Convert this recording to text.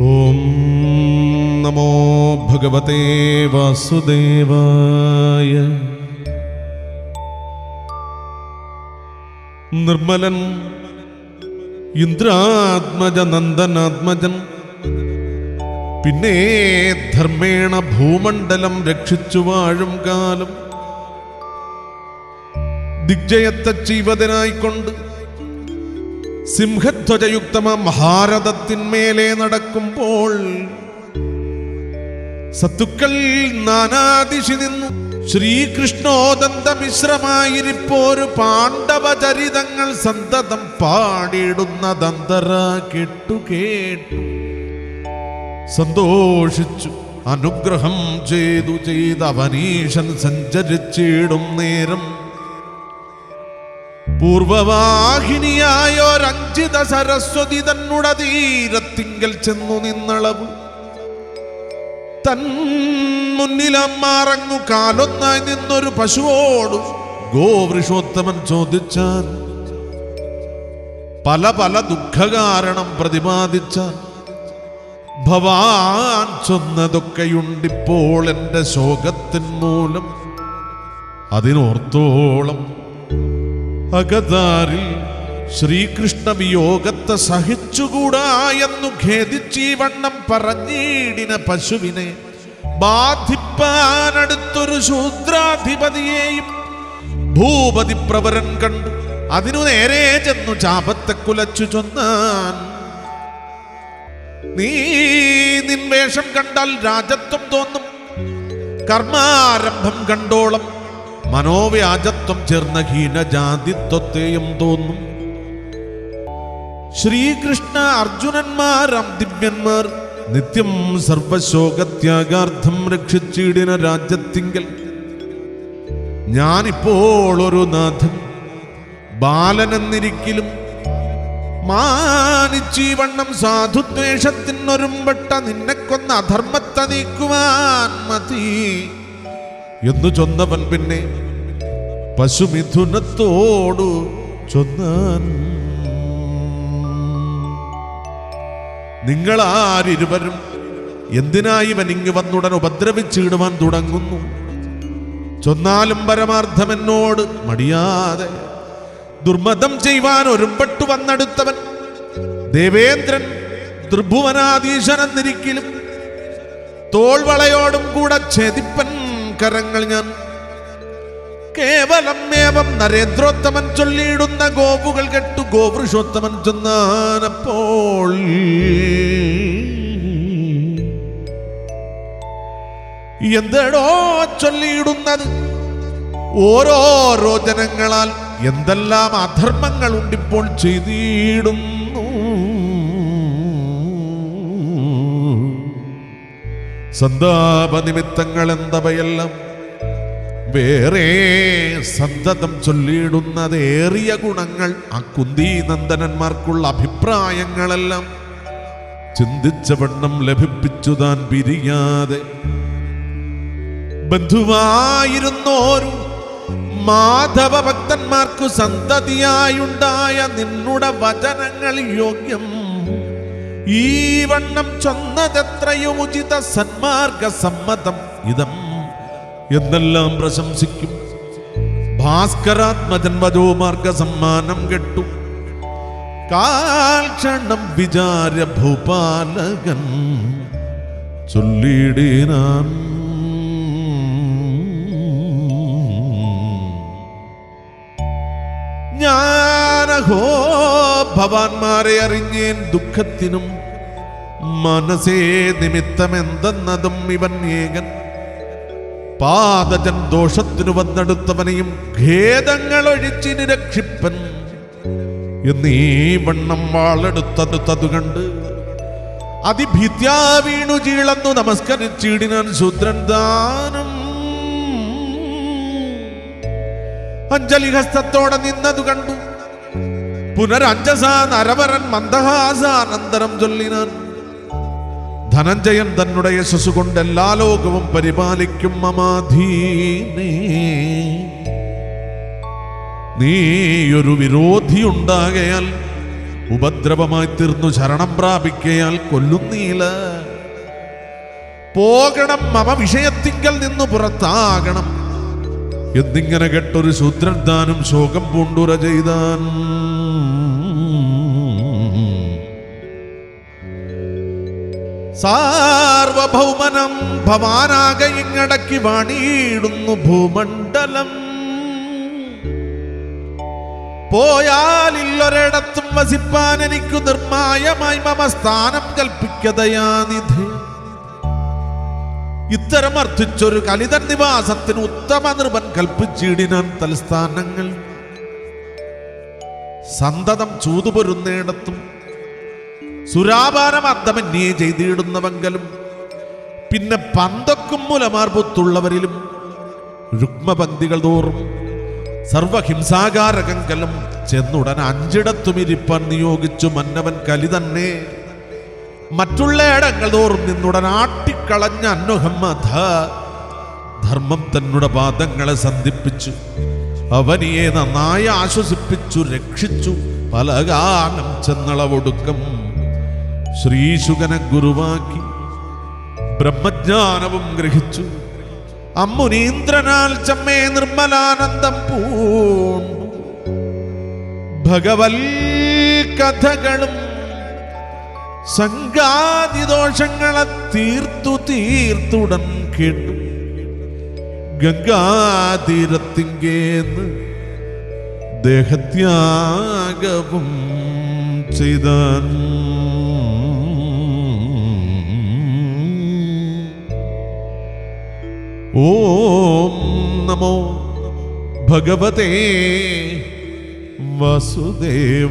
ഓം നമോ ഭഗവതേ വാസുദേവായ. നിർമ്മലൻ ഇന്ദ്രാത്മജ നന്ദനാത്മജൻ പിന്നെ ധർമ്മേണ ഭൂമണ്ഡലം രക്ഷിച്ചു വാഴും കാലം. ദിഗ്ജയത്തെ ചെയ്വതനായിക്കൊണ്ട് സിംഹധ്വജയുക്തമ മഹാരഥത്തിന്മേലെ നടക്കുമ്പോൾ സത്തുക്കൾ നാനാദിശി നിന്നു. ശ്രീകൃഷ്ണോദന്ത മിശ്രമായിരിപ്പോരു പാണ്ഡവചരിതങ്ങൾ സന്തതം പാടിയിടുന്ന കേട്ടു. കേട്ടു സന്തോഷിച്ചു. അനുഗ്രഹം ചെയ്തു ചെയ്ത് അവനീഷൻ സഞ്ചരിച്ചിടും നേരം പൂർവവാഹിനിയായൊരഞ്ജിത സരസ്വതി തന്നുട തീരത്തിങ്കൽ ചെന്നു നിന്നളവ്. തൻ മുന്നിലമ്മാറങ്ങു കാലൊന്നായി നിന്നൊരു പശുവോട് ഗോവൃഷോത്തമൻ ചോദിച്ചാൻ. പല പല ദുഃഖകാരണം പ്രതിപാദിച്ച ഭവാൻ ചൊന്നതൊക്കെയുണ്ടിപ്പോൾ എന്റെ ശോകത്തിൻ മൂലം. അതിനോർത്തോളം അകതാരിൽ ശ്രീകൃഷ്ണ വിയോഗത്തെ സഹിച്ചുകൂടാ എന്നു ഖേദിച്ചീ വണ്ണം പറഞ്ഞീടിന പശുവിനെ ബാധിപ്പാനടുത്തൊരു ശൂദ്രാധിപതിയെയും ഭൂപതി പ്രവരൻ കണ്ടു. അതിനു നേരെ ചെന്നു ചാപത്തെ കുലച്ചു ചൊന്നാൻ. നീ നിൻവേഷം കണ്ടാൽ രാജത്വം തോന്നും. കർമാരംഭം കണ്ടോളം മനോവ്യാജത്വം ചേർന്ന ഹീനജാതിത്വത്തെയും തോന്നും. ശ്രീകൃഷ്ണ അർജുനന്മാരാം ദിവ്യന്മാർ നിത്യം സർവശോകത്യാഗാർത്ഥം രക്ഷിച്ചിടിന രാജ്യത്തിങ്കൽ. ഞാനിപ്പോൾ ഒരു നാഥൻ ബാലനെന്നിരിക്കലും മാനിച്ചീ വണ്ണം സാധുദ്വേഷത്തിനൊരുമ്പെട്ട നിന്നെ കൊന്ന അധർമ്മത്തെ നീക്കുവാൻ മതി. എന്നു ചൊന്നവൻ പിന്നെ പശുമിഥുനത്തോടു ചൊന്നാൻ. നിങ്ങളാരിരുവരും എന്തിനായി വനിങ്ങി വന്നുടൻ ഉപദ്രവിച്ചിടുവാൻ തുടങ്ങുന്നു? ചൊന്നാലും പരമാർത്ഥം എന്നോട് മടിയാതെ ദുർമതം ചെയ്യുവാൻ ഒരുമ്പെട്ടു വന്നെടുത്തവൻ. ദേവേന്ദ്രൻ ത്രിഭുവനാധീശനെന്നിരിക്കലും തോൾവളയോടും കൂടെ ഛേദിപ്പൻ കരങ്ങൾ ഞാൻ കേവലം ഏവം നരേന്ദ്രോത്തമൻ ചൊല്ലിയിടുന്ന ഗോപുകൾ കെട്ടു ഗോപുരുഷോത്തമൻ ചെന്നപ്പോൾ എന്തടോ ചൊല്ലിയിടുന്നത്? ഓരോരോ ജനങ്ങളാൽ എന്തെല്ലാം അധർമ്മങ്ങൾ ഉണ്ടിപ്പോൾ ചെയ്തിടുന്നു. സന്താപ നിമിത്തങ്ങൾ എന്തവയെല്ലാം വേറെ സന്തതം ചൊല്ലിയിടുന്നതേറിയ ഗുണങ്ങൾ ആ കുന്തി നന്ദനന്മാർക്കുള്ള അഭിപ്രായങ്ങളെല്ലാം ചിന്തിച്ച വണ്ണം ലഭിപ്പിച്ചു താൻ പിരിയാതെ. ബന്ധുവായിരുന്നോരും മാധവ ഭക്തന്മാർക്കു സന്തതിയായുണ്ടായ നിന്നുടെ വചനങ്ങൾ യോഗ്യം ഈ വണ്ണം ചെന്നതെത്രയും ഉചിത സന്മാർഗ സമ്മതം ഇതം എന്നെല്ലാം പ്രശംസിക്കും. ഭാസ്കരാത്മജൻ വധോമാർഗ സമ്മാനം കെട്ടു. കാൽക്ഷണം വിചാര ഭൂപാലകൻ ചൊല്ലിടീനാൻ ഞാനഹോ ഭവാന്മാരെ അറിഞ്ഞേൻ ദുഃഖത്തിനും മനസ്സേ നിമിത്തമെന്തെന്നതും ഇവൻ ഏകൻ. പാതജൻ ദോഷത്തിനു വന്നെടുത്തവനെയും ഖേദങ്ങൾ ഒഴിച്ചിന് രക്ഷിപ്പൻ. എന്നീ വണ്ണം വാളെടുത്തത് കണ്ട് അതിഭിത്യാ വീണു ചീളന്നു നമസ്കരിച്ചിടിനാൻ ശൂദ്രൻ ദാനം. അഞ്ജലി ഹസ്തത്തോടെ നിന്നതു കണ്ടു. പുനരഞ്ജസ നരവരൻ മന്ദഹാസാനന്തരം ചൊല്ലിനാൻ. ധനഞ്ജയൻ തന്നുടെ യശസ് കൊണ്ട് എല്ലാ ലോകവും പരിപാലിക്കും മമാധീനേ. നീയൊരു വിരോധി ഉണ്ടാകയാൽ ഉപദ്രവമായി തീർന്നു ശരണം പ്രാപിക്കയാൽ കൊല്ലുന്നീല പോകണം മമ വിഷയത്തിങ്കൽ നിന്നു പുറത്താകണം. എന്നിങ്ങനെ കെട്ടൊരു ശൂദ്രൻ താനും ശോകം പൂണ്ടുര ചെയ്താൻ. സാർവഭൗമനം ഭവാനാകെ ഇങ്ങടക്കി വാണിയിടുന്നു ഭൂമണ്ഡലം. പോയാലില്ലൊരിടത്തും വസിപ്പാൻ എനിക്കു നിർമായമായി മമ സ്ഥാനം കൽപ്പിക്കതയാനിധി ഇത്തരം അർത്ഥിച്ചൊരു കലിതൻ നിവാസത്തിന് ഉത്തമ നിർവൻ കൽപ്പിച്ചിടിനാൻ തലസ്ഥാനങ്ങൾ. സന്തതം ചൂതുപൊരുന്നേടത്തും സുരാപാനം അന്തമന്യേ ചെയ്തിടുന്നവെങ്കിലും പിന്നെ പന്തക്കും മുലമാർപുത്തുള്ളവരിലും രുക്മപന്തികൾ തോറും സർവഹിംസാകാരകങ്കലും ചെന്നുടൻ അഞ്ചിടത്തും ഇരിപ്പാൻ നിയോഗിച്ചു മന്നവൻ കലി തന്നെ മറ്റുള്ള ഇടങ്ങൾ തോറും നിന്നുടൻ ആട്ടിക്കളഞ്ഞ അന്നുഹമ്മദ ധർമ്മം തന്നുടെ പാദങ്ങളെ സന്ധിപ്പിച്ചു. അവനിയെ നന്നായി ആശ്വസിപ്പിച്ചു രക്ഷിച്ചു. പലകാലം ചെന്നളവൊടുക്കം ശ്രീശുകനെ ഗുരുവാക്കി ബ്രഹ്മജ്ഞാനവും ഗ്രഹിച്ചു. അമ്മുനീന്ദ്രനാൽ ചമ്മേ നിർമ്മലാനന്ദം പൂണ്ടു. ഭഗവൽ കഥകളും സംഘാതിദോഷങ്ങളെ തീർത്തു തീർത്തുടൻ കേട്ടു. ഗംഗാതീരത്തിങ്കേന്ന് ദേഹത്യാഗവും ചെയ്ത ഓം നമോ ഭഗവതേ വസുദേവായ